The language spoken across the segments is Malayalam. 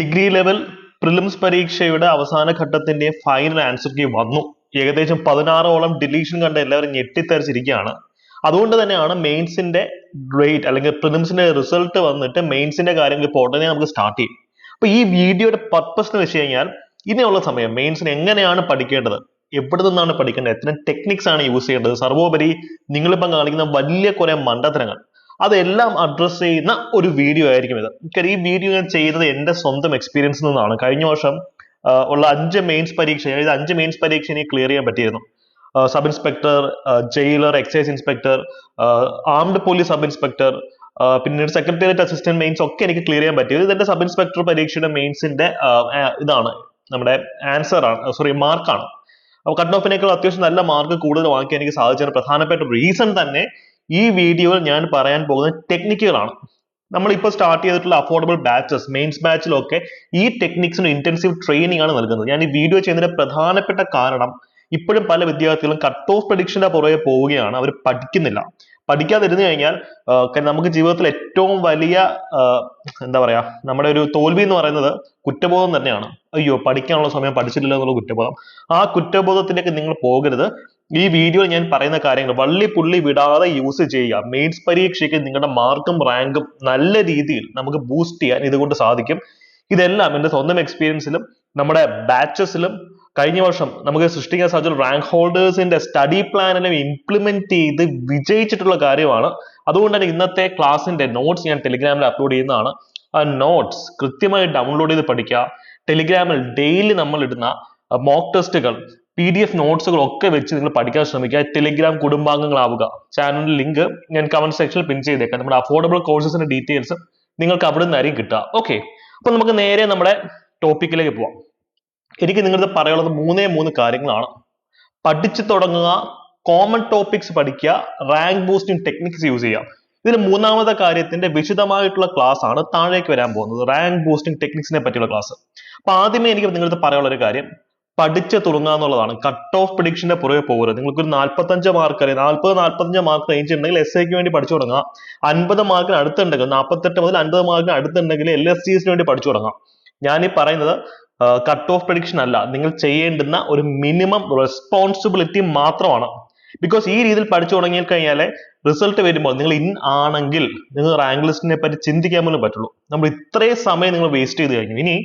ഡിഗ്രി ലെവൽ പ്രിലിംസ് പരീക്ഷയുടെ അവസാന ഘട്ടത്തിന്റെ ഫൈനൽ ആൻസർ കീ വന്നു. ഏകദേശം പതിനാറോളം ഡിലീഷൻ കണ്ട എല്ലാവരും ഞെട്ടിത്തരിച്ചിരിക്കുകയാണ് അതുകൊണ്ട് തന്നെയാണ് മെയിൻസിന്റെ ഗ്രേറ്റ് അല്ലെങ്കിൽ പ്രിലിംസിന്റെ റിസൾട്ട് വന്നിട്ട് മെയിൻസിന്റെ കാര്യങ്ങൾ ഇപ്പോൾ ഉടനെ നമുക്ക് സ്റ്റാർട്ട് ചെയ്യും. അപ്പൊ ഈ വീഡിയോയുടെ പർപ്പസ് എന്ന് വെച്ച് കഴിഞ്ഞാൽ ഇനിയുള്ള സമയം മെയിൻസിന് എങ്ങനെയാണ് പഠിക്കേണ്ടത്? എവിടെ നിന്നാണ് പഠിക്കേണ്ടത്? എത്ര ടെക്നിക്സ് ആണ് യൂസ് ചെയ്യേണ്ടത്? സർവോപരി നിങ്ങളിപ്പം കാണിക്കുന്ന വലിയ കുറെ മണ്ടത്തരങ്ങൾ. അതെല്ലാം അഡ്രസ്സ് ചെയ്യുന്ന ഒരു വീഡിയോ ആയിരിക്കും ഇത്. കാര്യം ഈ വീഡിയോ ഞാൻ ചെയ്തത് എന്റെ സ്വന്തം എക്സ്പീരിയൻസിൽ നിന്നാണ്. കഴിഞ്ഞ വർഷം ഉള്ള അഞ്ച് മെയിൻസ് പരീക്ഷ അതായത് അഞ്ച് മെയിൻസ് പരീക്ഷ എനിക്ക് ക്ലിയർ ചെയ്യാൻ പറ്റിയിരുന്നു. Sub inspector jailer excise inspector armed police sub inspector പിന്നീട് സെക്രട്ടേറിയറ്റ് അസിസ്റ്റന്റ് മെയിൻസ് ഒക്കെ എനിക്ക് ക്ലിയർ ചെയ്യാൻ പറ്റിയത് ഇതെന്റെ സബ് ഇൻസ്പെക്ടർ പരീക്ഷയുടെ മെയിൻസിന്റെ ഇതാണ്. നമ്മുടെ ആൻസർ ആണ് സോറി മാർക്കാണ് അപ്പൊ കട്ട് ഓഫിനേക്കാൾ അത്യാവശ്യം നല്ല മാർക്ക് കൂടുതൽ വാങ്ങിക്കാൻ എനിക്ക് സാധിച്ചതിന് പ്രധാനപ്പെട്ട റീസൺ തന്നെ ഈ വീഡിയോയിൽ ഞാൻ പറയാൻ പോകുന്ന ടെക്നിക്കുകളാണ് നമ്മളിപ്പോൾ സ്റ്റാർട്ട് ചെയ്തിട്ടുള്ള അഫോർഡബിൾ ബാച്ചസ് മെയിൻസ് ബാച്ചിലൊക്കെ ഈ ടെക്നിക്സിന് ഇന്റൻസീവ് ട്രെയിനിങ് ആണ് നൽകുന്നത്. ഞാൻ ഈ വീഡിയോ ചെയ്യുന്നതിന്റെ പ്രധാനപ്പെട്ട കാരണം ഇപ്പോഴും പല വിദ്യാർത്ഥികളും കട്ട് ഓഫ് പ്രഡിക്ഷന്റെ പുറകെ പോവുകയാണ്. അവർ പഠിക്കുന്നില്ല. പഠിക്കാതിരുന്നു കഴിഞ്ഞാൽ നമുക്ക് ജീവിതത്തിൽ ഏറ്റവും വലിയ എന്താ പറയാ നമ്മുടെ ഒരു തോൽവി എന്ന് പറയുന്നത് കുറ്റബോധം തന്നെയാണ്. അയ്യോ പഠിക്കാനുള്ള സമയം പഠിച്ചിട്ടില്ല എന്നുള്ള കുറ്റബോധം. ആ കുറ്റബോധത്തിലേക്ക് നിങ്ങൾ പോകരുത്. ഈ വീഡിയോയിൽ ഞാൻ പറയുന്ന കാര്യങ്ങൾ വള്ളി പുള്ളി വിടാതെ യൂസ് ചെയ്യുക. മെയിൻസ് പരീക്ഷയ്ക്ക് നിങ്ങളുടെ മാർക്കും റാങ്കും നല്ല രീതിയിൽ നമുക്ക് ബൂസ്റ്റ് ചെയ്യാൻ ഇതുകൊണ്ട് സാധിക്കും. ഇതെല്ലാം എന്റെ സ്വന്തം എക്സ്പീരിയൻസിലും നമ്മുടെ ബാച്ചസിലും കഴിഞ്ഞ വർഷം നമുക്ക് സൃഷ്ടിക്കാൻ സാധിച്ച റാങ്ക് ഹോൾഡേഴ്സിന്റെ സ്റ്റഡി പ്ലാനിനെ ഇംപ്ലിമെന്റ് ചെയ്ത് വിജയിച്ചിട്ടുള്ള കാര്യമാണ്. അതുകൊണ്ട് തന്നെ ഇന്നത്തെ ക്ലാസ്സിന്റെ നോട്ട്സ് ഞാൻ ടെലിഗ്രാമിൽ അപ്ലോഡ് ചെയ്യുന്നതാണ്. ആ നോട്ട്സ് കൃത്യമായി ഡൗൺലോഡ് ചെയ്ത് പഠിക്കുക. ടെലിഗ്രാമിൽ ഡെയിലി നമ്മൾ ഇടുന്ന മോക്ക് ടെസ്റ്റുകൾ പി ഡി എഫ് നോട്ട്സുകൾ ഒക്കെ വെച്ച് നിങ്ങൾ പഠിക്കാൻ ശ്രമിക്കുക. ടെലിഗ്രാം കുടുംബാംഗങ്ങളാവുക. ചാനലിന്റെ ലിങ്ക് ഞാൻ കമന്റ് സെക്ഷനിൽ പിൻ ചെയ്തേക്കാം. നമ്മുടെ അഫോർഡബിൾ കോഴ്സസിന്റെ ഡീറ്റെയിൽസ് നിങ്ങൾക്ക് അവിടെ നിന്നായിരിക്കും കിട്ടുക. ഓക്കെ അപ്പൊ നമുക്ക് നേരെ നമ്മുടെ ടോപ്പിക്കിലേക്ക് പോവാം. എനിക്ക് നിങ്ങളുടെ പറയാനുള്ളത് മൂന്നേ മൂന്ന് കാര്യങ്ങളാണ്. പഠിച്ചു തുടങ്ങുക കോമൺ ടോപ്പിക്സ് പഠിക്കുക റാങ്ക് ബൂസ്റ്റിംഗ് ടെക്നിക്സ് യൂസ് ചെയ്യുക. ഇതിൽ മൂന്നാമത്തെ കാര്യത്തിന്റെ വിശദമായിട്ടുള്ള ക്ലാസ് ആണ് താഴേക്ക് വരാൻ പോകുന്നത്. റാങ്ക് ബൂസ്റ്റിംഗ് ടെക്നിക്സിനെ പറ്റിയുള്ള ക്ലാസ് അപ്പൊ ആദ്യമേ എനിക്ക് നിങ്ങളുടെ പറയാനുള്ള ഒരു കാര്യം. പഠിച്ചു തുടങ്ങുക എന്നുള്ളതാണ്. കട്ട് ഓഫ് പ്രിഡിക്ഷന്റെ പുറകെ പോകരുത്. നിങ്ങൾക്ക് ഒരു നാൽപ്പത്തഞ്ച് മാർക്ക് അറിയാം. നാൽപ്പത് നാൽപ്പത്തഞ്ച് മാർക്ക് റേഞ്ച് ഉണ്ടെങ്കിൽ എസ് ഐക്ക് വേണ്ടി പഠിച്ചു തുടങ്ങാം അൻപത് മാർക്കിന് അടുത്തുണ്ടെങ്കിൽ നാൽപ്പത്തെട്ട് മുതൽ അൻപത് മാർക്കിന് അടുത്തുണ്ടെങ്കിൽ എൽ എസ് ജിസിന് വേണ്ടി പഠിച്ചു തുടങ്ങാം ഞാൻ ഈ പറയുന്നത് കട്ട് ഓഫ് പ്രഡിക്ഷൻ അല്ല. നിങ്ങൾ ചെയ്യേണ്ടുന്ന ഒരു മിനിമം റെസ്പോൺസിബിലിറ്റി മാത്രമാണ്. ബിക്കോസ് ഈ രീതിയിൽ പഠിച്ചു തുടങ്ങി കഴിഞ്ഞാൽ റിസൾട്ട് വരുമ്പോൾ നിങ്ങൾ ഇൻ ആണെങ്കിൽ നിങ്ങൾ റാങ്ക് ലിസ്റ്റിനെ പറ്റി ചിന്തിക്കാൻ പോലും പറ്റുള്ളൂ. നമ്മൾ ഇത്രയും സമയം നിങ്ങൾ വേസ്റ്റ് ചെയ്ത് കഴിഞ്ഞു. ഇനി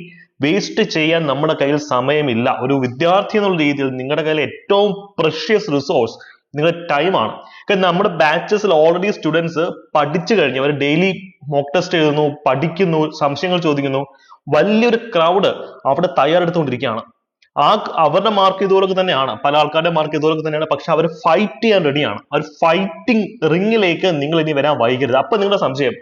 വേസ്റ്റ് ചെയ്യാൻ നമ്മുടെ കയ്യിൽ സമയമില്ല. ഒരു വിദ്യാർത്ഥി എന്നുള്ള രീതിയിൽ നിങ്ങളുടെ കയ്യിൽ ഏറ്റവും പ്രഷ്യസ് റിസോഴ്സ് നിങ്ങളുടെ ടൈമാണ് കാരണം നമ്മുടെ ബാച്ചസിൽ ഓൾറെഡി സ്റ്റുഡൻസ് പഠിച്ചു കഴിഞ്ഞു. അവർ ഡെയിലി മോക്ക് ടെസ്റ്റ് എഴുതുന്നു പഠിക്കുന്നു സംശയങ്ങൾ ചോദിക്കുന്നു. വലിയൊരു ക്രൗഡ് അവിടെ തയ്യാറെടുത്തുകൊണ്ടിരിക്കുകയാണ്. ആ അവരുടെ മാർക്ക് ഇതുപോലൊക്കെ തന്നെയാണ്. പല ആൾക്കാരുടെ മാർക്ക് ഇതുപോലൊക്കെ തന്നെയാണ്. പക്ഷെ അവർ ഫൈറ്റ് ചെയ്യാൻ റെഡിയാണ് അവർ ഫൈറ്റിംഗ് റിങ്ങിലേക്ക് നിങ്ങൾ ഇനി വരാൻ വൈകരുത്. അപ്പൊ നിങ്ങളുടെ സംശയം.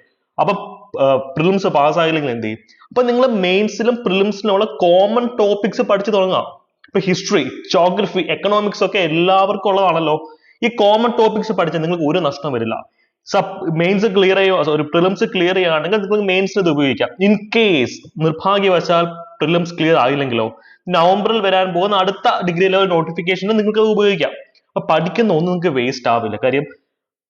അപ്പൊ പ്രിലിംസ് പാസ്സായില്ലെങ്കിൽ എന്ത് ചെയ്യും? അപ്പൊ നിങ്ങൾ മെയിൻസിലും പ്രിലിംസിലുള്ള കോമൺ ടോപ്പിക്സ് പഠിച്ചു തുടങ്ങാം. ഇപ്പൊ ഹിസ്റ്ററി ജോഗ്രഫി എക്കണോമിക്സ് ഒക്കെ എല്ലാവർക്കും ഉള്ളതാണല്ലോ. ഈ കോമൺ ടോപ്പിക്സ് പഠിച്ചാൽ നിങ്ങൾക്ക് ഒരു നഷ്ടം വരില്ല. സബ് മെയിൻസ് ക്ലിയർ ചെയ്യോ? ഒരു പ്രിലിംസ് ക്ലിയർ ചെയ്യുകയാണെങ്കിൽ നിങ്ങൾക്ക് മെയിൻസിന് ഇത് ഉപയോഗിക്കാം. ഇൻ കേസ് നിർഭാഗ്യവശാൽ പ്രിലിംസ് ക്ലിയർ ആയില്ലെങ്കിലോ നവംബറിൽ വരാൻ പോകുന്ന അടുത്ത ഡിഗ്രി ലെവൽ നോട്ടിഫിക്കേഷന് നിങ്ങൾക്ക് അത് ഉപയോഗിക്കാം. അപ്പൊ പഠിക്കുന്ന ഒന്നും നിങ്ങൾക്ക് വേസ്റ്റ് ആവില്ല. കാര്യം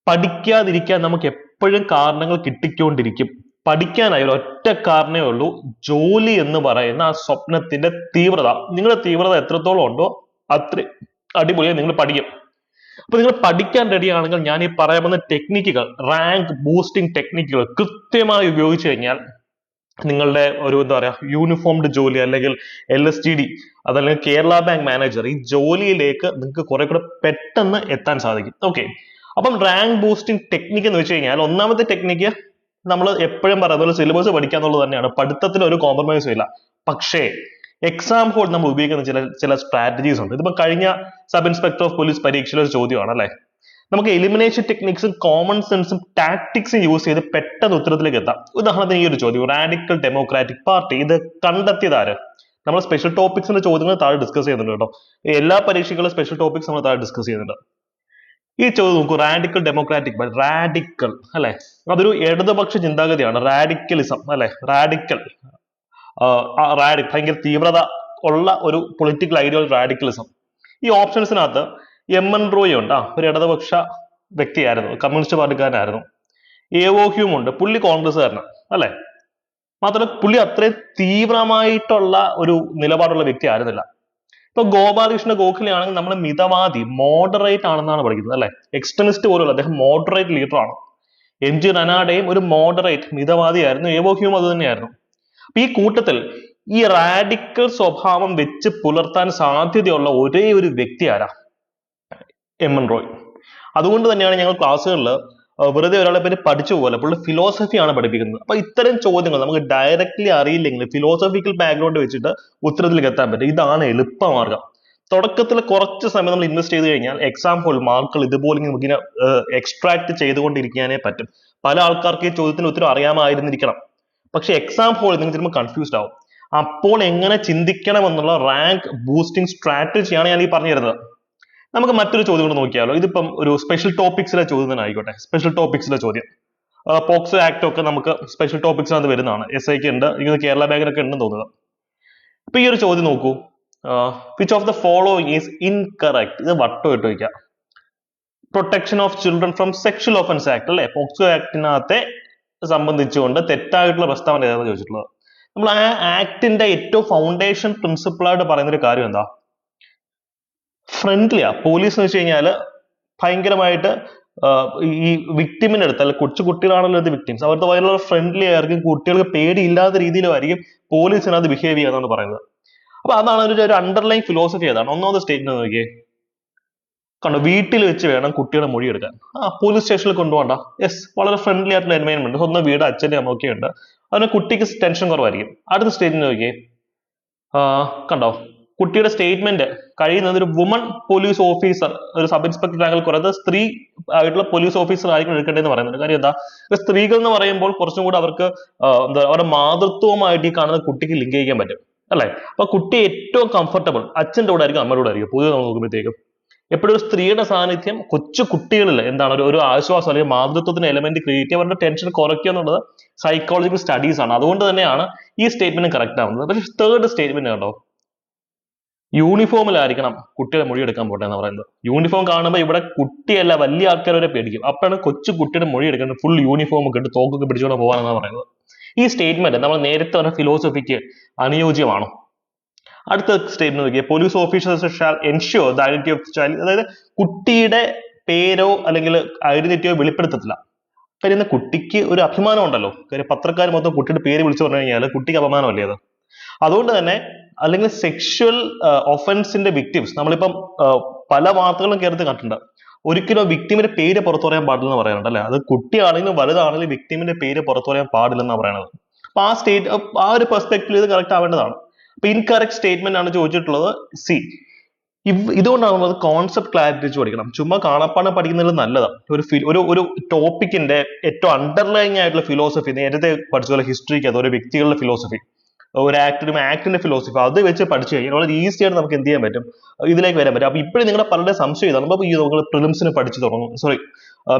പഠിക്കാതിരിക്കാൻ നമുക്ക് എപ്പോഴും കാരണങ്ങൾ കിട്ടിക്കൊണ്ടിരിക്കും. പഠിക്കാനായി ഒറ്റ കാരണേ ഉള്ളൂ. ജോലി എന്ന് പറയുന്ന ആ സ്വപ്നത്തിന്റെ തീവ്രത. നിങ്ങളുടെ തീവ്രത എത്രത്തോളം ഉണ്ടോ അത്ര അടിപൊളിയായി നിങ്ങൾ പഠിക്കും. അപ്പൊ നിങ്ങൾ പഠിക്കാൻ റെഡി ആണെങ്കിൽ ഞാൻ ഈ പറയാൻ പോകുന്ന ടെക്നിക്കുകൾ റാങ്ക് ബൂസ്റ്റിംഗ് ടെക്നിക്കുകൾ കൃത്യമായി ഉപയോഗിച്ചു കഴിഞ്ഞാൽ നിങ്ങളുടെ ഒരു എന്താ പറയാ യൂണിഫോംഡ് ജോലി അല്ലെങ്കിൽ എൽ എസ് ടി ഡി അതല്ലെങ്കിൽ കേരള ബാങ്ക് മാനേജർ ഈ ജോലിയിലേക്ക് നിങ്ങൾക്ക് കുറെ കൂടെ പെട്ടെന്ന് എത്താൻ സാധിക്കും. ഓക്കെ അപ്പം റാങ്ക് ബൂസ്റ്റിംഗ് ടെക്നിക്ക് എന്ന് വെച്ച് കഴിഞ്ഞാൽ ഒന്നാമത്തെ ടെക്നിക്ക് നമ്മൾ എപ്പോഴും പറയുന്നത് സിലബസ് പഠിക്കുക എന്നുള്ളത് തന്നെയാണ്. പഠിത്തത്തിൽ ഒരു കോംപ്രമൈസും ഇല്ല. പക്ഷേ എക്സാം ഹോൾ നമ്മൾ ഉപയോഗിക്കുന്ന ചില ചില സ്ട്രാറ്റജീസ് ഉണ്ട്. ഇതിപ്പോ കഴിഞ്ഞ സബ് ഇൻസ്പെക്ടർ ഓഫ് പോലീസ് പരീക്ഷയിലെ ഒരു ചോദ്യമാണ് അല്ലെ? നമുക്ക് എലിമിനേഷൻ ടെക്നിക്സും കോമൺ സെൻസും ടാക്ടിക്സും യൂസ് ചെയ്ത് പെട്ടെന്ന് ഉത്തരത്തിലേക്ക് എത്താം. ഉദാഹരണത്തിന് ഈ ഒരു ചോദ്യം. റാഡിക്കൽ ഡെമോക്രാറ്റിക് പാർട്ടി ഇത് കണ്ടെത്തിയത് ആര്? നമ്മൾ സ്പെഷ്യൽ ടോപ്പിക്സിന്റെ ചോദ്യങ്ങൾ താഴെ ഡിസ്കസ് ചെയ്യുന്നുണ്ട് കേട്ടോ. എല്ലാ പരീക്ഷകളും സ്പെഷ്യൽ ടോപ്പിക്സ് നമ്മൾ താഴെ ഡിസ്കസ് ചെയ്യുന്നുണ്ട്. ഈ ചോദ്യം നോക്കൂ റാഡിക്കൽ ഡെമോക്രാറ്റിക് റാഡിക്കൽ അല്ലെ? അതൊരു ഇടതുപക്ഷ ചിന്താഗതിയാണ് റാഡിക്കലിസം അല്ലെ? റാഡിക്കൽ റാഡിക് ഭയങ്കര തീവ്രത ഉള്ള ഒരു പൊളിറ്റിക്കൽ ഐഡിയോൾ റാഡിക്കലിസം ഈ ഓപ്ഷൻസിനകത്ത് എം എൻ റോയ് ഉണ്ട്. ആ ഒരു ഇടതുപക്ഷ വ്യക്തിയായിരുന്നു കമ്മ്യൂണിസ്റ്റ് പാർട്ടിക്കാരനായിരുന്നു. ഹ്യൂം ഉണ്ട് പുള്ളി കോൺഗ്രസ്സുകാരനാണ് അല്ലെ? മാത്രമല്ല പുള്ളി അത്രയും തീവ്രമായിട്ടുള്ള ഒരു നിലപാടുള്ള വ്യക്തി ആയിരുന്നില്ല ഇപ്പൊ ഗോപാലകൃഷ്ണ ഗോഖലെ ആണെങ്കിൽ നമ്മൾ മിതവാദി മോഡറേറ്റ് ആണെന്നാണ് പഠിക്കുന്നത് അല്ലെ? എക്സ്ട്രീമിസ്റ്റ് പോലുള്ള അദ്ദേഹം മോഡറേറ്റ് ലീഡർ ആണ്. ജി റനാഡയും ഒരു മോഡറേറ്റ് മിതവാദിയായിരുന്നു ആയിരുന്നു ഹ്യൂം അത് തന്നെയായിരുന്നു. അപ്പൊ ഈ കൂട്ടത്തിൽ ഈ റാഡിക്കൽ സ്വഭാവം വെച്ച് പുലർത്താൻ സാധ്യതയുള്ള ഒരേ ഒരു വ്യക്തി ആരാ? എം എൻ റോയ് അതുകൊണ്ട് തന്നെയാണ് ഞങ്ങൾ ക്ലാസ്സുകളിൽ വെറുതെ ഒരാളെ പറ്റി പഠിച്ചു പോലെ പുള്ളി ഫിലോസഫിയാണ് പഠിപ്പിക്കുന്നത്. അപ്പൊ ഇത്തരം ചോദ്യങ്ങൾ നമുക്ക് ഡയറക്റ്റ്ലി അറിയില്ലെങ്കിൽ ഫിലോസഫിക്കൽ ബാക്ക്ഗ്രൗണ്ട് വെച്ചിട്ട് ഉത്തരത്തിലേക്ക് എത്താൻ പറ്റും. ഇതാണ് എളുപ്പമാർഗം. തുടക്കത്തിൽ കുറച്ച് സമയം നമ്മൾ ഇൻവെസ്റ്റ് ചെയ്ത് കഴിഞ്ഞാൽ എക്സാം ഹോൾ മാർക്കുകൾ ഇതുപോലെ നമുക്ക് ഇങ്ങനെ എക്സ്ട്രാക്ട് ചെയ്തുകൊണ്ടിരിക്കാനേ പറ്റും. പല ആൾക്കാർക്ക് ഈ ചോദ്യത്തിന് ഉത്തരം അറിയാമായിരുന്നിരിക്കണം. പക്ഷെ എക്സാം ഹോൾ നിങ്ങൾ ചിലപ്പോൾ കൺഫ്യൂസ്ഡ് ആവും. അപ്പോൾ എങ്ങനെ ചിന്തിക്കണം എന്നുള്ള റാങ്ക് ബൂസ്റ്റിംഗ് സ്ട്രാറ്റജിയാണ് ഞാൻ ഈ പറഞ്ഞു തരുന്നത് നമുക്ക് മറ്റൊരു ചോദ്യം കൂടെ നോക്കിയാലോ. ഇതിപ്പം ഒരു സ്പെഷ്യൽ ടോപ്പിക്സിലെ ചോദ്യം തന്നെ ആയിക്കോട്ടെ. സ്പെഷ്യൽ ടോപ്പിക്സിലെ ചോദ്യം. പോക്സോ ആക്ട് ഒക്കെ നമുക്ക് സ്പെഷ്യൽ ടോപ്പിക്സിനകത്ത് വരുന്നതാണ്. എസ് ഐക്ക് ഉണ്ട്. എനിക്ക് കേരള ബാങ്കിനൊക്കെ ഉണ്ടെന്ന് തോന്നുന്നു. അപ്പൊ ഈ ഒരു ചോദ്യം നോക്കൂ. Which of the following is incorrect ഇത് വട്ടം ഇട്ട് protection of children from sexual offence act അല്ലെ? പോക്സോ ആക്ടിനകത്തെ സംബന്ധിച്ചുകൊണ്ട് തെറ്റായിട്ടുള്ള പ്രസ്താവന ഏതാണെന്ന് ചോദിച്ചിട്ടുള്ളത്. നമ്മൾ ആ ആക്ടിന്റെ ഏറ്റവും ഫൗണ്ടേഷൻ പ്രിൻസിപ്പിൾ ആയിട്ട് പറയുന്ന ഒരു കാര്യം എന്താ? ഫ്രണ്ട്ലിയാ പോലീസ് എന്ന് വെച്ച് കഴിഞ്ഞാൽ ഭയങ്കരമായിട്ട് ഈ വിക്ടിമിന്റെ അടുത്ത് അല്ല കൊച്ചു കുട്ടികളാണല്ലോ ഇത് വിക്ടിംസ് അവരുടെ വളരെ ഫ്രണ്ട്ലി ആയിരിക്കും കുട്ടികൾക്ക് പേടിയില്ലാത്ത രീതിയിലായിരിക്കും പോലീസിനത് ബിഹേവ് ചെയ്യാന്നാണ് പറയുന്നത്. അപ്പൊ അതാണ് ഒരു ഒരു അണ്ടർലൈൻ ഫിലോസഫി ഏതാണ്. ഒന്നാമത്തെ സ്റ്റേറ്റ്മെന്റ് നോക്കിയേ. കണ്ടോ വീട്ടിൽ വെച്ച് വേണം കുട്ടിയുടെ മൊഴി എടുക്കാൻ. ആ പോലീസ് സ്റ്റേഷനിൽ കൊണ്ടുപോകണ്ട. യെസ് വളരെ ഫ്രണ്ട്ലി ആയിട്ടുള്ള എൻവയൺമെന്റ് സ്വന്തം വീട് അച്ഛന്റെ അമ്മയൊക്കെ ഉണ്ട്. അതിന് കുട്ടിക്ക് ടെൻഷൻ കുറവായിരിക്കും. അടുത്ത സ്റ്റേറ്റ്മെന്റ് നോക്കിയേ. കണ്ടോ? കുട്ടിയുടെ സ്റ്റേറ്റ്മെന്റ് കഴിയുന്നത് ഒരു വുമൺ പോലീസ് ഓഫീസർ ഒരു സബ് ഇൻസ്പെക്ടർ റാങ്കിൽ കുറഞ്ഞത് സ്ത്രീ ആയിട്ടുള്ള പോലീസ് ഓഫീസർ ആയിരിക്കും എടുക്കേണ്ടതെന്ന് പറയുന്നുണ്ട് കാര്യം എന്താ? സ്ത്രീകൾ എന്ന് പറയുമ്പോൾ കുറച്ചും കൂടെ അവർക്ക് എന്താ അവരുടെ മാതൃത്വമായിട്ട് ഈ കാണുന്ന കുട്ടിക്ക് ലിങ്ക് ചെയ്യാൻ പറ്റും. അല്ലെ? അപ്പൊ കുട്ടി ഏറ്റവും കംഫർട്ടബിൾ അച്ഛന്റെ കൂടെ ആയിരിക്കും അമ്മയുടെ കൂടെ ആയിരിക്കും. പൊതുവെ നമ്മൾ നോക്കുമ്പോഴത്തേക്കും എപ്പോഴും സ്ത്രീയുടെ സാന്നിധ്യം കൊച്ചു കുട്ടികളിൽ എന്താണ്? ഒരു ഒരു ആശ്വാസം അല്ലെങ്കിൽ മാതൃത്വത്തിന് എലമെന്റ് ക്രിയേറ്റ് ചെയ്യുക അവരുടെ ടെൻഷൻ കുറയ്ക്കുക എന്നുള്ളത് സൈക്കോളജിക്കൽ സ്റ്റഡീസ് ആണ്. അതുകൊണ്ട് തന്നെയാണ് ഈ സ്റ്റേറ്റ്മെന്റ് കറക്റ്റ് ആവുന്നത്. പക്ഷേ തേർഡ് സ്റ്റേറ്റ്മെന്റ് കണ്ടോ? യൂണിഫോമിലായിരിക്കണം കുട്ടിയുടെ മൊഴി എടുക്കാൻ പോട്ടെ എന്ന് പറയുന്നത്. യൂണിഫോം കാണുമ്പോൾ ഇവിടെ കുട്ടിയല്ല വലിയ ആൾക്കാർ വരെ പേടിക്കും. അപ്പോഴാണ് കൊച്ചു കുട്ടിയുടെ മൊഴി എടുക്കുന്നത് ഫുൾ യൂണിഫോം ഒക്കെ ഇട്ട് തോക്കൊക്കെ പിടിച്ചുകൊണ്ട് പോകാനെന്നാണ് പറയുന്നത്. ഈ സ്റ്റേറ്റ്മെന്റ് നമ്മൾ നേരത്തെ പറഞ്ഞ ഫിലോസഫിക്ക് അനുയോജ്യമാണോ? അടുത്ത statement Nokia. Police officers shall ensure the identity of child അതായത് കുട്ടിയുടെ പേരോ അല്ലെങ്കിൽ ഐഡന്റിറ്റിയോ വെളിപ്പെടുത്തത്തില്ല. കാര്യം കുട്ടിക്ക് ഒരു അഭിമാനം ഉണ്ടല്ലോ. കാര്യം പത്രക്കാർ മൊത്തം കുട്ടിയുടെ പേര് വിളിച്ചു പറഞ്ഞു കഴിഞ്ഞാൽ കുട്ടിക്ക് അപമാനമല്ലേ അത്? അതുകൊണ്ട് തന്നെ അല്ലെങ്കിൽ സെക്ഷൽ ഒഫൻസിന്റെ വിക്ടിംസ് നമ്മളിപ്പം പല വാർത്തകളും കേരളത്തിൽ കണ്ടിട്ടുണ്ട്. ഒരിക്കലും വിക്ടിമിന്റെ പേര് പുറത്തു പറയാൻ പാടില്ലെന്ന് പറയാറുണ്ട് അല്ലെ? അത് കുട്ടിയാണെങ്കിലും വലുതാണെങ്കിലും വിക്ടിമിന്റെ പേര് പുറത്തു പറയാൻ പാടില്ലെന്നാണ് പറയുന്നത് അപ്പൊ ആ സ്റ്റേറ്റ് ആ ഒരു പെർസ്പെക്ടീവ് ഇത് കറക്റ്റ് ആവേണ്ടതാണ്. അപ്പൊ ഇൻകറക്റ്റ് സ്റ്റേറ്റ്മെന്റ് ആണ് ചോദിച്ചിട്ടുള്ളത് സി ഇതുകൊണ്ടാണ് നമ്മൾ കോൺസെപ്റ്റ് ക്ലാരിറ്റി വെച്ച് പഠിക്കണം. ചുമ്മാ കാണപ്പാണ് പഠിക്കുന്നത് നല്ലതാണ് ഒരു ഒരു ഒരു ടോപ്പിക്കിന്റെ ഏറ്റവും അണ്ടർലൈങ് ആയിട്ടുള്ള ഫിലോസഫി നേരത്തെ പഠിച്ച പോലെ ഹിസ്റ്ററിക്ക് അത് ഒരു വ്യക്തികളുടെ ഫിലോസഫി ഒരു ആക്ടിനും ആക്ടിന്റെ ഫിലോസഫി അത് വെച്ച് പഠിച്ചു കഴിഞ്ഞാൽ വളരെ ഈസി ആയിട്ട് നമുക്ക് എന്ത് ചെയ്യാൻ പറ്റും? ഇതിലേക്ക് വരാൻ പറ്റും. അപ്പൊ ഇപ്പോഴും നിങ്ങളുടെ പലരുടെ സംശയം ഇതാണ്. അപ്പോൾ ഈ നമ്മൾ പ്രിലിംസിന് പഠിച്ചു തുടങ്ങും. സോറി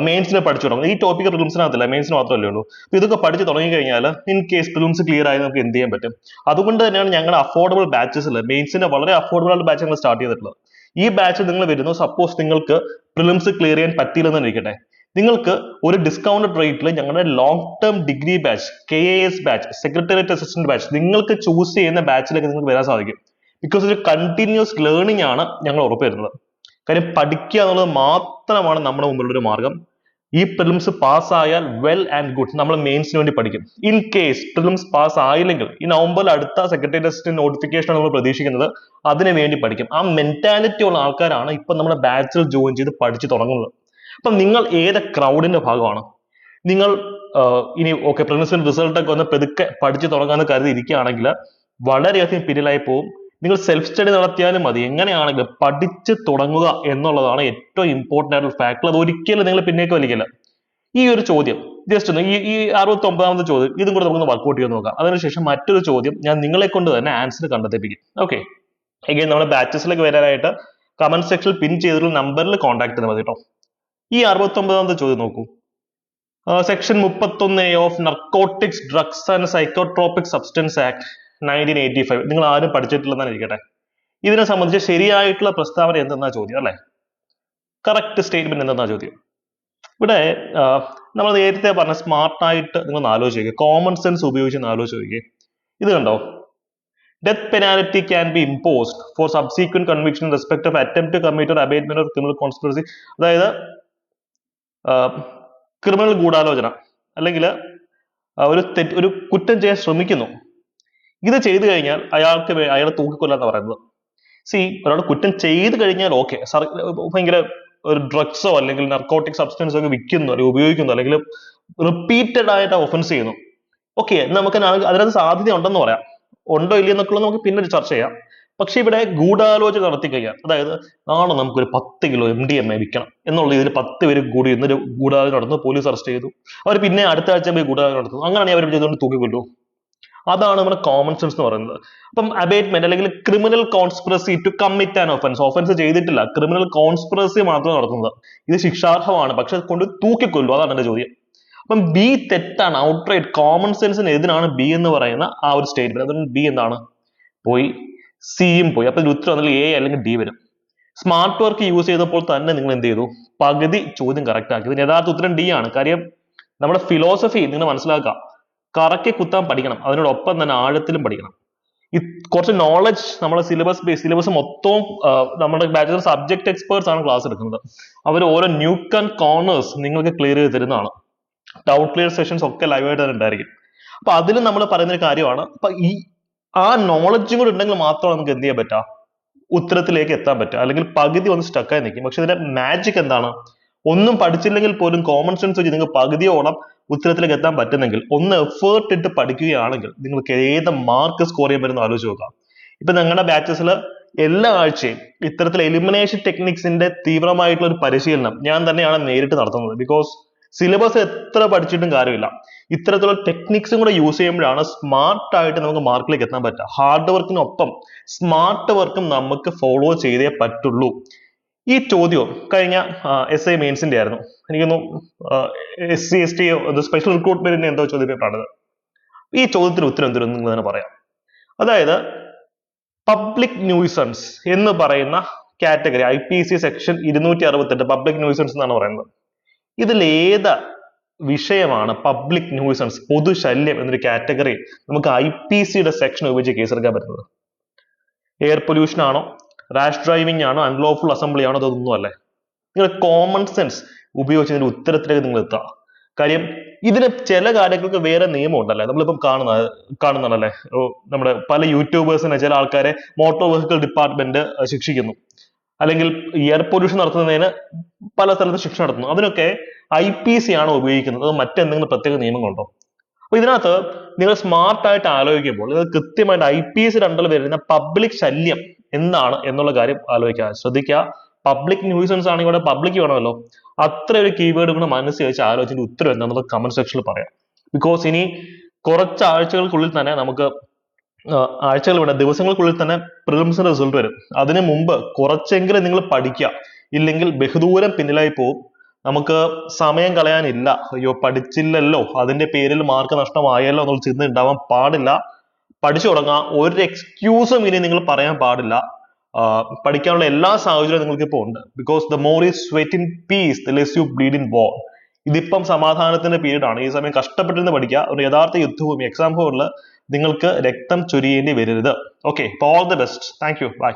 മെയിൻസിന് പഠിച്ചു തുടങ്ങും. ഈ ടോപ്പിക് പ്രിലിംസിനകത്തില്ല മെയിൻസിന് മാത്രമല്ലേ ഉള്ളൂ. അപ്പൊ ഇതൊക്കെ പഠിച്ചു തുടങ്ങി കഴിഞ്ഞാൽ ഇൻ കേസ് പ്രിലിംസ് ക്ലിയർ ആയി നമുക്ക് എന്ത് ചെയ്യാൻ പറ്റും? അതുകൊണ്ട് തന്നെയാണ് ഞങ്ങളുടെ അഫോർഡബിൾ ബാച്ചസിൽ മെയിൻസിന്റെ വളരെ അഫോർഡബിൾ ആയിട്ട് ബാച്ച് ഞങ്ങൾ സ്റ്റാർട്ട് ചെയ്തിട്ടുള്ളത്. ഈ ബാച്ച് നിങ്ങൾ വരുന്നു സപ്പോസ് നിങ്ങൾക്ക് പ്രിലിംസ് ക്ലിയർ ചെയ്യാൻ പറ്റിയില്ലെന്ന് ഇരിക്കട്ടെ നിങ്ങൾക്ക് ഒരു ഡിസ്കൗണ്ടഡ് റേറ്റിൽ ഞങ്ങളുടെ long term degree batch K A S batch secretariat assistant batch നിങ്ങൾക്ക് ചൂസ് ചെയ്യുന്ന ബാച്ചിലേക്ക് നിങ്ങൾക്ക് വരാൻ സാധിക്കും. ബിക്കോസ് ഒരു കണ്ടിന്യൂസ് ലേണിംഗ് ആണ് ഞങ്ങൾ ഉറപ്പുവരുന്നത് കാര്യം പഠിക്കുക എന്നുള്ളത് മാത്രമാണ് നമ്മുടെ മുമ്പിലുള്ള ഒരു മാർഗം. ഈ prelims pass well and good നമ്മൾ മെയിൻസിന് വേണ്ടി പഠിക്കും. ഇൻ കേസ് പ്രിലിംസ് പാസ് ആയില്ലെങ്കിൽ ഈ നവംബറിൽ അടുത്ത സെക്രട്ടറി അസിസ്റ്റന്റ് നോട്ടിഫിക്കേഷൻ നമ്മൾ പ്രതീക്ഷിക്കുന്നത്. അതിനു വേണ്ടി പഠിക്കും. ആ മെന്റാലിറ്റി ഉള്ള ആൾക്കാരാണ് ഇപ്പൊ നമ്മുടെ ബാച്ചിൽ ജോയിൻ ചെയ്ത് പഠിച്ചു തുടങ്ങുന്നത്. അപ്പം നിങ്ങൾ ഏത് ക്രൗഡിന്റെ ഭാഗമാണ്? നിങ്ങൾ ഇനി ഓക്കെ പ്രിലിംസിന്റെ റിസൾട്ട് ഒക്കെ ഒന്ന് പെതുക്കെ പഠിച്ചു തുടങ്ങാന്ന് കരുതി ഇരിക്കുകയാണെങ്കിൽ വളരെയധികം പിന്നിലായി പോകും നിങ്ങൾ സെൽഫ് സ്റ്റഡി നടത്തിയാലും മതി. എങ്ങനെയാണെങ്കിലും പഠിച്ചു തുടങ്ങുക എന്നുള്ളതാണ് ഏറ്റവും ഇമ്പോർട്ടന്റ് ആയിട്ടുള്ള ഫാക്ടർ അത് ഒരിക്കലും നിങ്ങൾ പിന്നേക്ക് വലിക്കില്ല. ഈ ഒരു ചോദ്യം ജസ്റ്റ് ഒന്ന് ഈ ഈ അറുപത്തി ഒമ്പതാമത്തെ ചോദ്യം ഇതും കൂടെ നമുക്ക് വർക്ക്ഔട്ട് ചെയ്ത് നോക്കാം. അതിനുശേഷം മറ്റൊരു ചോദ്യം ഞാൻ നിങ്ങളെ കൊണ്ട് തന്നെ ആൻസർ കണ്ടെത്തിപ്പിക്കും. ഓക്കെ എങ്കിൽ നമ്മുടെ ബാച്ചസിലേക്ക് വരാനായിട്ട് കമന്റ് സെക്ഷനിൽ പിൻ ചെയ്തിട്ടുള്ള നമ്പറിൽ കോൺടാക്ട് ചെയ്താൽ മതി കേട്ടോ ഈ അറുപത്തൊമ്പതാമത്തെ ചോദ്യം നോക്കൂ. സെക്ഷൻ മുപ്പത്തൊന്ന് of narcotics drugs and psychotropic substance act nineteen eighty five നിങ്ങൾ ആരും പഠിച്ചിട്ടില്ലെന്നാണ് ഇരിക്കട്ടെ. ഇതിനെ സംബന്ധിച്ച് ശരിയായിട്ടുള്ള പ്രസ്താവന എന്തെന്നാ ചോദ്യം അല്ലേ? കറക്റ്റ് സ്റ്റേറ്റ്മെന്റ് എന്തെന്നാ ചോദ്യം? ഇവിടെ നമ്മൾ നേരത്തെ പറഞ്ഞ സ്മാർട്ടായിട്ട് നിങ്ങൾ നോക്കുക കോമൺ സെൻസ് ഉപയോഗിച്ച് നോക്കിയേ ഇത് കണ്ടോ? Death penalty can be imposed for subsequent conviction respect of attempt commit or abetment of criminal conspiracy അതായത് ക്രിമിനൽ ഗൂഢാലോചന അല്ലെങ്കിൽ ഒരു തെറ്റ് ഒരു കുറ്റം ചെയ്യാൻ ശ്രമിക്കുന്നു. ഇത് ചെയ്തു കഴിഞ്ഞാൽ അയാൾക്ക് അയാളെ അയാളെ തൂക്കിക്കൊല്ലാന്ന് പറയുന്നത്. സി ഒരാൾ കുറ്റം ചെയ്തു കഴിഞ്ഞാൽ ഓക്കെ ഭയങ്കര ഒരു ഡ്രഗ്സോ അല്ലെങ്കിൽ നർക്കോട്ടിക് സബ്സ്റ്റൻസോ ഒക്കെ വിൽക്കുന്നു അല്ലെങ്കിൽ ഉപയോഗിക്കുന്നു അല്ലെങ്കിൽ റിപ്പീറ്റഡ് ആയിട്ട് ഒഫൻസ് ചെയ്യുന്നു. ഓക്കെ നമുക്ക് അതിനകത്ത് സാധ്യത ഉണ്ടെന്ന് പറയാം. ഉണ്ടോ ഇല്ലയോ എന്നൊക്കെ നമുക്ക് പിന്നീട് ചർച്ച ചെയ്യാം. പക്ഷെ ഇവിടെ ഗൂഢാലോചന നടത്തി കഴിഞ്ഞാൽ അതായത് നാളെ നമുക്കൊരു പത്ത് kilo M D M A വിൽക്കണം എന്നുള്ള ഇതിൽ പത്ത് പേര് കൂടി ഇന്നൊരു ഗൂഢാലോചന നടന്നു പോലീസ് അറസ്റ്റ് ചെയ്തു. അവർ പിന്നെ അടുത്ത ആഴ്ച പോയി ഗൂഢാലോചന നടത്തുന്നു. അങ്ങനെയാണെങ്കിൽ അവർ ചെയ്തുകൊണ്ട് തൂക്കിക്കൊല്ലു അതാണ് നമ്മുടെ കോമൺ സെൻസ് എന്ന് പറയുന്നത്. അപ്പം അബേറ്റ്മെന്റ് അല്ലെങ്കിൽ criminal conspiracy to commit an offence offence ചെയ്തിട്ടില്ല. ക്രിമിനൽ കോൺസ്പിറസി മാത്രം നടത്തുന്നത്. ഇത് ശിക്ഷാർഹമാണ്. പക്ഷെ കൊണ്ട് തൂക്കിക്കൊല്ലു അതാണ് എന്റെ ചോദ്യം. അപ്പം ബി തെറ്റാണ്. ഔട്ട്റൈറ്റ് കോമൺ സെൻസിന് എതിരാണ് ബി എന്ന് പറയുന്ന ആ ഒരു സ്റ്റേറ്റ്മെന്റ് അതുകൊണ്ട് ബി എന്താണ്? പോയി സിയും പോയി. അപ്പൊ ഉത്തരം ഒന്നെങ്കിൽ എ അല്ലെങ്കിൽ ഡി വരും. സ്മാർട്ട് വർക്ക് യൂസ് ചെയ്തപ്പോൾ തന്നെ നിങ്ങൾ എന്ത് ചെയ്തു? പകുതി ചോദ്യം കറക്റ്റ് ആക്കി. ഇതിന് യഥാർത്ഥ ഉത്തരം ഡി ആണ്. കാര്യം നമ്മുടെ ഫിലോസഫി നിങ്ങൾ മനസ്സിലാക്കുക. കറക്കി കുത്താൻ പഠിക്കണം. അതിനോടൊപ്പം തന്നെ ആഴത്തിലും പഠിക്കണം. ഈ കുറച്ച് നോളജ് നമ്മുടെ സിലബസ് സിലബസ് മൊത്തവും ആ, നമ്മുടെ ബാച്ചിലർ സബ്ജക്ട് എക്സ്പേർട്സ് ആണ് ക്ലാസ് എടുക്കുന്നത്. അവർ ഓരോ ന്യൂക്ക് ആൻഡ് കോർണേഴ്സ് നിങ്ങൾക്ക് ക്ലിയർ ചെയ്ത് തരുന്നതാണ്. ഡൗട്ട് ക്ലിയർ സെഷൻസ് ഒക്കെ ലൈവായിട്ട് തന്നെ ഉണ്ടായിരിക്കും. അപ്പൊ അതിലും നമ്മൾ പറയുന്ന ഒരു കാര്യമാണ്. അപ്പൊ ഈ ആ നോളജും കൂടെ ഉണ്ടെങ്കിൽ മാത്രമാണ് നമുക്ക് എന്ത് ചെയ്യാൻ പറ്റുക ഉത്തരത്തിലേക്ക് എത്താൻ പറ്റുക അല്ലെങ്കിൽ പകുതി ഒന്ന് സ്റ്റക്കായി നിൽക്കും പക്ഷെ ഇതിന്റെ മാജിക് എന്താണ്? ഒന്നും പഠിച്ചില്ലെങ്കിൽ പോലും കോമൺ സെൻസ് വെച്ച് നിങ്ങൾക്ക് പകുതിയോളം ഉത്തരത്തിലേക്ക് എത്താൻ പറ്റുന്നെങ്കിൽ ഒന്ന് എഫേർട്ട് ഇട്ട് പഠിക്കുകയാണെങ്കിൽ നിങ്ങൾക്ക് ഏത് മാർക്ക് സ്കോർ ചെയ്യാൻ പറ്റുന്ന ആലോചിച്ച് നോക്കാം. ഇപ്പൊ ഞങ്ങളുടെ ബാച്ചസിൽ എല്ലാ ആഴ്ചയും ഇത്തരത്തിൽ എലിമിനേഷൻ ടെക്നിക്സിന്റെ തീവ്രമായിട്ടുള്ള ഒരു പരിശീലനം ഞാൻ തന്നെയാണ് നേരിട്ട് നടത്തുന്നത്. ബിക്കോസ് സിലബസ് എത്ര പഠിച്ചിട്ടും കാര്യമില്ല. ഇത്തരത്തിലുള്ള ടെക്നിക്സും കൂടെ യൂസ് ചെയ്യുമ്പോഴാണ് സ്മാർട്ട് ആയിട്ട് നമുക്ക് മാർക്കിലേക്ക് എത്താൻ പറ്റുക. ഹാർഡ് വർക്കിനൊപ്പം സ്മാർട്ട് വർക്കും നമുക്ക് ഫോളോ ചെയ്തേ പറ്റുള്ളൂ. ഈ ചോദ്യവും കഴിഞ്ഞ എസ് ഐ മെയിൻസിന്റെ ആയിരുന്നു. എനിക്കൊന്നു S C S T special റിക്രൂട്ട്മെന്റിന്റെ എന്തോ ചോദ്യ പേപ്പറാണിത് ഈ ചോദ്യത്തിന് ഉത്തരം എന്തിനും നിങ്ങൾ തന്നെ പറയാം. അതായത് പബ്ലിക് ന്യൂസൻസ് എന്ന് പറയുന്ന category I P C section ഇരുന്നൂറ്റി അറുപത്തെട്ട് പബ്ലിക് ന്യൂസൻസ് എന്നാണ് പറയുന്നത്. ഇതിൽ ഏത് വിഷയമാണ് പബ്ലിക് ന്യൂസൻസ് പൊതുശല്യം എന്നൊരു കാറ്റഗറി നമുക്ക് ഐ പി സിയുടെ സെക്ഷൻ ഉപയോഗിച്ച് കേസെടുക്കാൻ പറ്റുന്നത്? എയർ പൊല്യൂഷൻ ആണോ? റാഷ് ഡ്രൈവിംഗ് ആണോ? അൺലോഫുൾ അസംബ്ലി ആണോ? അതൊന്നും അല്ലേ? നിങ്ങൾ കോമൺ സെൻസ് ഉപയോഗിച്ച് ഇതിന്റെ ഉത്തരത്തിലേക്ക് നിങ്ങൾ എത്തുക. കാര്യം ഇതിന് ചില കാര്യങ്ങൾക്ക് വേറെ നിയമം ഉണ്ടല്ലേ നമ്മളിപ്പം കാണുന്ന കാണുന്നുണ്ടല്ലേ നമ്മുടെ പല യൂട്യൂബേഴ്സിനെ ചില ആൾക്കാരെ മോട്ടോർ വെഹിക്കിൾ ഡിപ്പാർട്ട്മെന്റ് ശിക്ഷിക്കുന്നു. അല്ലെങ്കിൽ എയർ പൊല്യൂഷൻ നടത്തുന്നതിന് പല സ്ഥലത്ത് ശിക്ഷ നടത്തുന്നു. അതിനൊക്കെ ഐ പി സി ആണ് ഉപയോഗിക്കുന്നത്. അത് മറ്റെന്തെങ്കിലും പ്രത്യേക നിയമങ്ങളുണ്ടോ അപ്പൊ ഇതിനകത്ത് നിങ്ങൾ സ്മാർട്ട് ആയിട്ട് ആലോചിക്കുമ്പോൾ ഇത് കൃത്യമായിട്ട് ഐ പി എസ് രണ്ടിൽ വരുന്ന പബ്ലിക് ശല്യം എന്താണ് എന്നുള്ള കാര്യം ആലോചിക്കുക. ശ്രദ്ധിക്കുക. പബ്ലിക് ന്യൂസൻസ് ആണെങ്കിൽ ഇവിടെ പബ്ലിക് വേണമല്ലോ. അത്ര ഒരു കീവേഡ് കൂടെ മനസ്സിൽ വെച്ച് ആലോചിച്ചിട്ട് ഉത്തരം എന്താണെന്നുള്ള കമന്റ് സെക്ഷനിൽ പറയാം. ബിക്കോസ് ഇനി കുറച്ച് ആഴ്ചകൾക്കുള്ളിൽ തന്നെ നമുക്ക് ആഴ്ചകൾ വേണ്ട ദിവസങ്ങൾക്കുള്ളിൽ തന്നെ പ്രിലിംസിന്റെ റിസൾട്ട് വരും. അതിനു മുമ്പ് കുറച്ചെങ്കിലും നിങ്ങൾ പഠിക്കുക. ഇല്ലെങ്കിൽ ബഹുദൂരം പിന്നിലായി പോകും നമുക്ക് സമയം കളയാനില്ല. അയ്യോ പഠിച്ചില്ലല്ലോ. അതിന്റെ പേരിൽ മാർക്ക് നഷ്ടമായല്ലോ എന്നുള്ള ചിന്ത ഉണ്ടാവാൻ പാടില്ല. പഠിച്ചു തുടങ്ങാം. ഒരു എക്സ്ക്യൂസും ഇനി നിങ്ങൾ പറയാൻ പാടില്ല. പഠിക്കാനുള്ള എല്ലാ സാഹചര്യവും നിങ്ങൾക്ക് ഇപ്പോൾ ഉണ്ട്. Because the more is sweat in peace the less you bleed in war ഇതിപ്പം സമാധാനത്തിന്റെ പീരീഡ് ആണ്. ഈ സമയം കഷ്ടപ്പെട്ടിരുന്ന് പഠിക്കുക. ഒരു യഥാർത്ഥ യുദ്ധഭൂമി എക്സാം ഹോളിൽ നിങ്ങൾക്ക് രക്തം ചൊരിയേണ്ടി വരരുത്. Okay all the best thank you bye